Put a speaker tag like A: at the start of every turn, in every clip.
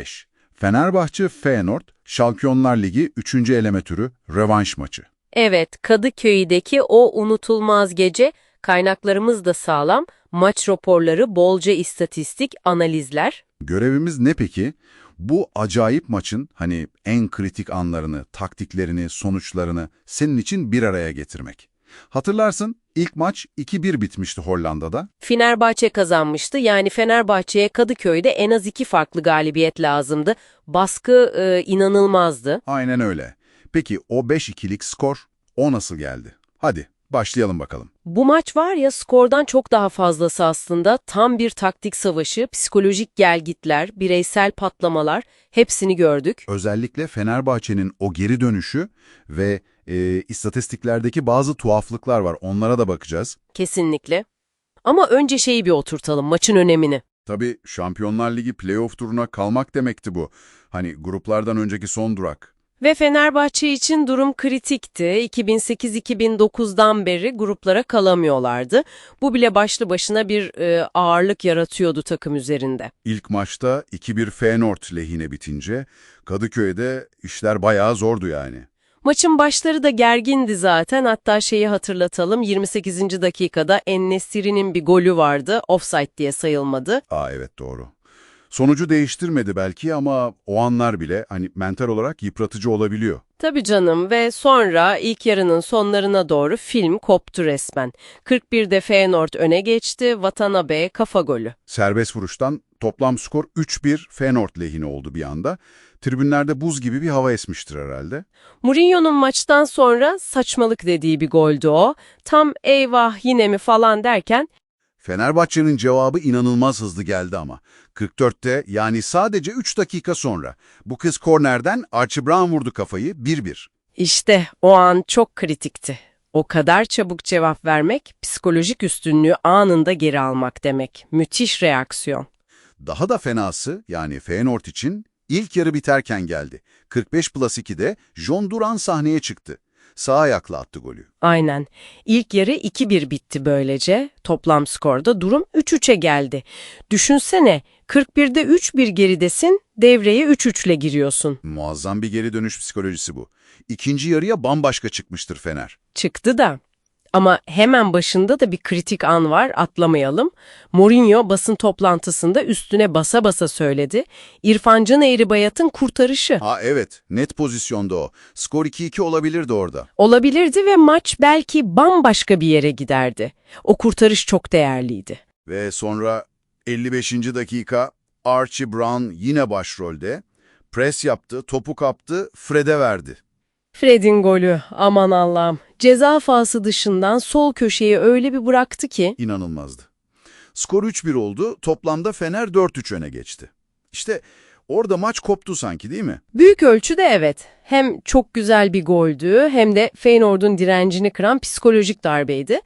A: 5. Fenerbahçe Feyenoord Şampiyonlar Ligi 3. eleme türü rövanş maçı.
B: Evet, Kadıköy'deki o unutulmaz gece kaynaklarımız da sağlam, maç raporları, bolca istatistik, analizler.
A: Görevimiz ne peki? Bu acayip maçın hani en kritik anlarını, taktiklerini, sonuçlarını senin için bir araya getirmek. Hatırlarsın ilk maç 2-1 bitmişti Hollanda'da.
B: Fenerbahçe kazanmıştı. Yani Fenerbahçe'ye Kadıköy'de en az iki farklı galibiyet lazımdı. Baskı e, inanılmazdı.
A: Aynen öyle. Peki o 5-2'lik skor o nasıl geldi? Hadi başlayalım bakalım.
B: Bu maç var ya skordan çok daha fazlası aslında. Tam bir taktik savaşı, psikolojik gelgitler, bireysel patlamalar hepsini gördük.
A: Özellikle Fenerbahçe'nin o geri dönüşü ve e, istatistiklerdeki bazı tuhaflıklar var. Onlara da bakacağız.
B: Kesinlikle. Ama önce şeyi bir oturtalım, maçın önemini.
A: Tabii Şampiyonlar Ligi playoff turuna kalmak demekti bu. Hani gruplardan önceki son durak.
B: Ve Fenerbahçe için durum kritikti. 2008-2009'dan beri gruplara kalamıyorlardı. Bu bile başlı başına bir e, ağırlık yaratıyordu takım üzerinde.
A: İlk maçta 2-1 Feyenoord lehine bitince Kadıköy'de işler bayağı zordu yani.
B: Maçın başları da gergindi zaten. Hatta şeyi hatırlatalım. 28. dakikada En-Nesyri'nin bir golü vardı. Offside diye sayılmadı.
A: Aa evet doğru. Sonucu değiştirmedi belki ama o anlar bile hani mental olarak yıpratıcı olabiliyor.
B: Tabii canım ve sonra ilk yarının sonlarına doğru film koptu resmen. 41'de Feyenoord öne geçti. Watanabe kafa golü.
A: Serbest vuruştan toplam skor 3-1 Feyenoord lehine oldu bir anda. Tribünlerde buz gibi bir hava esmiştir herhalde.
B: Mourinho'nun maçtan sonra saçmalık dediği bir goldü o. Tam eyvah yine mi falan derken
A: Fenerbahçe'nin cevabı inanılmaz hızlı geldi ama. 44'te yani sadece 3 dakika sonra. Bu kız kornerden Archie Brown vurdu kafayı 1-1.
B: işte o an çok kritikti. O kadar çabuk cevap vermek, psikolojik üstünlüğü anında geri almak demek. Müthiş reaksiyon.
A: Daha da fenası yani Feyenoord için ilk yarı biterken geldi. 45 plus 2'de John Duran sahneye çıktı. Sağ ayakla attı golü.
B: Aynen. İlk yarı 2-1 bitti böylece. Toplam skorda durum 3-3'e geldi. Düşünsene 41'de 3-1 geridesin, devreye 3-3 ile giriyorsun.
A: Muazzam bir geri dönüş psikolojisi bu. İkinci yarıya bambaşka çıkmıştır Fener.
B: Çıktı da. Ama hemen başında da bir kritik an var, atlamayalım. Mourinho basın toplantısında üstüne basa basa söyledi. İrfan Can Eğribayat'ın kurtarışı.
A: Ha evet, net pozisyonda o. Skor 2-2 olabilirdi orada.
B: Olabilirdi ve maç belki bambaşka bir yere giderdi. O kurtarış çok değerliydi.
A: Ve sonra 55. dakika Archie Brown yine başrolde. Pres yaptı, topu kaptı, Fred'e verdi.
B: Fred'in golü, aman Allah'ım. Ceza fası dışından sol köşeyi öyle bir bıraktı ki.
A: İnanılmazdı. Skor 3-1 oldu, toplamda Fener 4-3 öne geçti. İşte orada maç koptu sanki değil mi?
B: Büyük ölçüde evet. Hem çok güzel bir goldü hem de Feyenoord'un direncini kıran psikolojik darbeydi.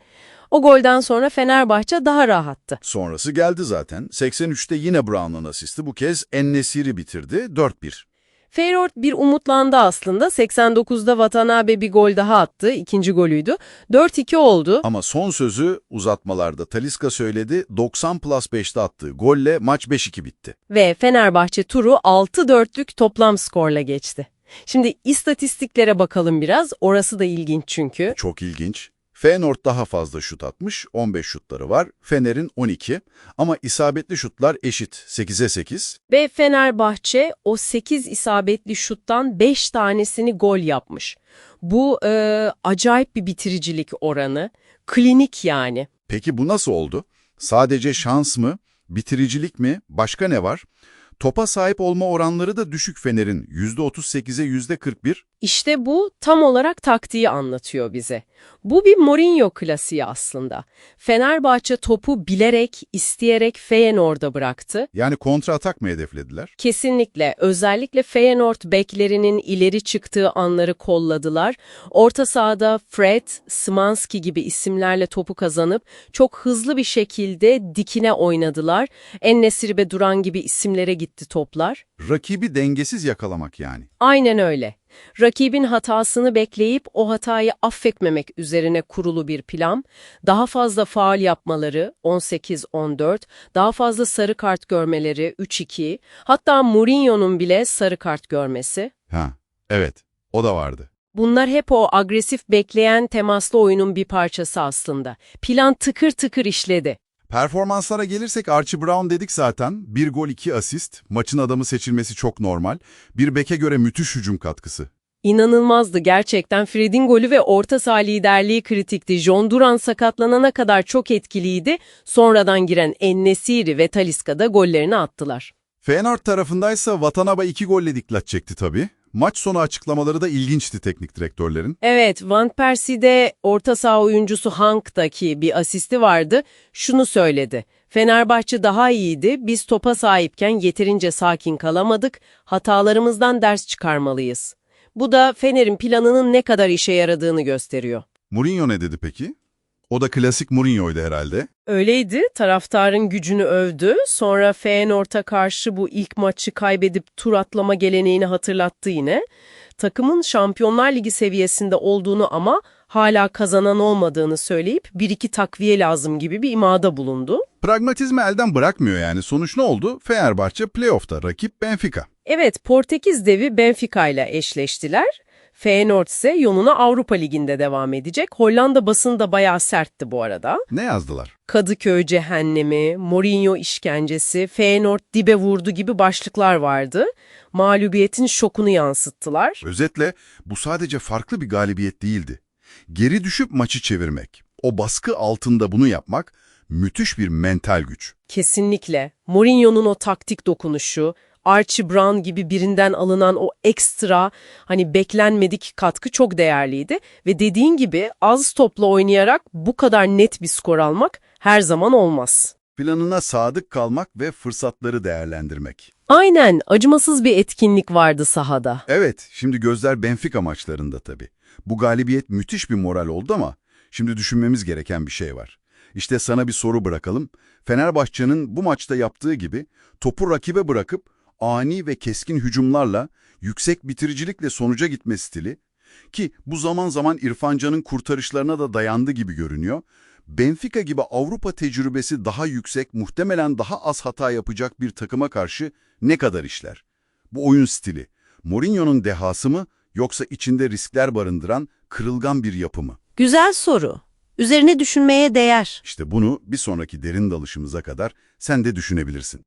B: O golden sonra Fenerbahçe daha rahattı.
A: Sonrası geldi zaten. 83'te yine Brown'un asisti. Bu kez En-Nesyri bitirdi 4-1.
B: Feyenoord bir umutlandı aslında. 89'da Watanabe bir gol daha attı. ikinci golüydü. 4-2 oldu.
A: Ama son sözü uzatmalarda Taliska söyledi. 90 plus 5'te attığı golle maç 5-2 bitti.
B: Ve Fenerbahçe turu 6-4'lük toplam skorla geçti. Şimdi istatistiklere bakalım biraz. Orası da ilginç çünkü.
A: Çok ilginç. Feyenoord daha fazla şut atmış, 15 şutları var. Fener'in 12 ama isabetli şutlar eşit 8'e 8.
B: Ve Fenerbahçe o 8 isabetli şuttan 5 tanesini gol yapmış. Bu e, acayip bir bitiricilik oranı. Klinik yani.
A: Peki bu nasıl oldu? Sadece şans mı, bitiricilik mi, başka ne var? Topa sahip olma oranları da düşük Fener'in %38'e %41.
B: İşte bu tam olarak taktiği anlatıyor bize. Bu bir Mourinho klasiği aslında. Fenerbahçe topu bilerek, isteyerek Feyenoord'a bıraktı.
A: Yani kontra atak mı hedeflediler?
B: Kesinlikle. Özellikle Feyenoord beklerinin ileri çıktığı anları kolladılar. Orta sahada Fred, Szymanski gibi isimlerle topu kazanıp çok hızlı bir şekilde dikine oynadılar. En-Nesyri ve Duran gibi isimlere gitti toplar.
A: Rakibi dengesiz yakalamak yani.
B: Aynen öyle. Rakibin hatasını bekleyip o hatayı affetmemek üzerine kurulu bir plan, daha fazla faal yapmaları 18-14, daha fazla sarı kart görmeleri 3-2, hatta Mourinho'nun bile sarı kart görmesi.
A: Ha, evet. O da vardı.
B: Bunlar hep o agresif bekleyen temaslı oyunun bir parçası aslında. Plan tıkır tıkır işledi.
A: Performanslara gelirsek Archie Brown dedik zaten. Bir gol iki asist. Maçın adamı seçilmesi çok normal. Bir beke göre müthiş hücum katkısı.
B: İnanılmazdı gerçekten. Fred'in golü ve orta saha liderliği kritikti. John Duran sakatlanana kadar çok etkiliydi. Sonradan giren Ennesiri ve Talisca da gollerini attılar.
A: Feyenoord tarafındaysa Watanabe iki golle dikkat çekti tabii. Maç sonu açıklamaları da ilginçti teknik direktörlerin.
B: Evet, Van Persie'de orta saha oyuncusu Hank'taki bir asisti vardı. Şunu söyledi. Fenerbahçe daha iyiydi. Biz topa sahipken yeterince sakin kalamadık. Hatalarımızdan ders çıkarmalıyız. Bu da Fener'in planının ne kadar işe yaradığını gösteriyor.
A: Mourinho ne dedi peki? O da klasik Mourinho'ydu herhalde.
B: Öyleydi. Taraftarın gücünü övdü. Sonra Feyenoord'a karşı bu ilk maçı kaybedip tur atlama geleneğini hatırlattı yine. Takımın Şampiyonlar Ligi seviyesinde olduğunu ama hala kazanan olmadığını söyleyip bir iki takviye lazım gibi bir imada bulundu.
A: Pragmatizmi elden bırakmıyor yani. Sonuç ne oldu? Fenerbahçe playoff'ta, rakip Benfica.
B: Evet, Portekiz devi Benfica ile eşleştiler. Feyenoord ise yoluna Avrupa Ligi'nde devam edecek. Hollanda basını da bayağı sertti bu arada.
A: Ne yazdılar?
B: Kadıköy cehennemi, Mourinho işkencesi, Feyenoord dibe vurdu gibi başlıklar vardı. Mağlubiyetin şokunu yansıttılar.
A: Özetle bu sadece farklı bir galibiyet değildi. Geri düşüp maçı çevirmek, o baskı altında bunu yapmak müthiş bir mental güç.
B: Kesinlikle. Mourinho'nun o taktik dokunuşu, Archie Brown gibi birinden alınan o ekstra hani beklenmedik katkı çok değerliydi. Ve dediğin gibi az topla oynayarak bu kadar net bir skor almak her zaman olmaz.
A: Planına sadık kalmak ve fırsatları değerlendirmek.
B: Aynen acımasız bir etkinlik vardı sahada.
A: Evet, şimdi gözler Benfica maçlarında tabii. Bu galibiyet müthiş bir moral oldu ama şimdi düşünmemiz gereken bir şey var. İşte sana bir soru bırakalım. Fenerbahçe'nin bu maçta yaptığı gibi topu rakibe bırakıp ani ve keskin hücumlarla yüksek bitiricilikle sonuca gitme stili ki bu zaman zaman İrfan Can'ın kurtarışlarına da dayandı gibi görünüyor. Benfica gibi Avrupa tecrübesi daha yüksek, muhtemelen daha az hata yapacak bir takıma karşı ne kadar işler? Bu oyun stili, Mourinho'nun dehası mı yoksa içinde riskler barındıran kırılgan bir yapı mı?
C: Güzel soru. Üzerine düşünmeye değer.
A: İşte bunu bir sonraki derin dalışımıza kadar sen de düşünebilirsin.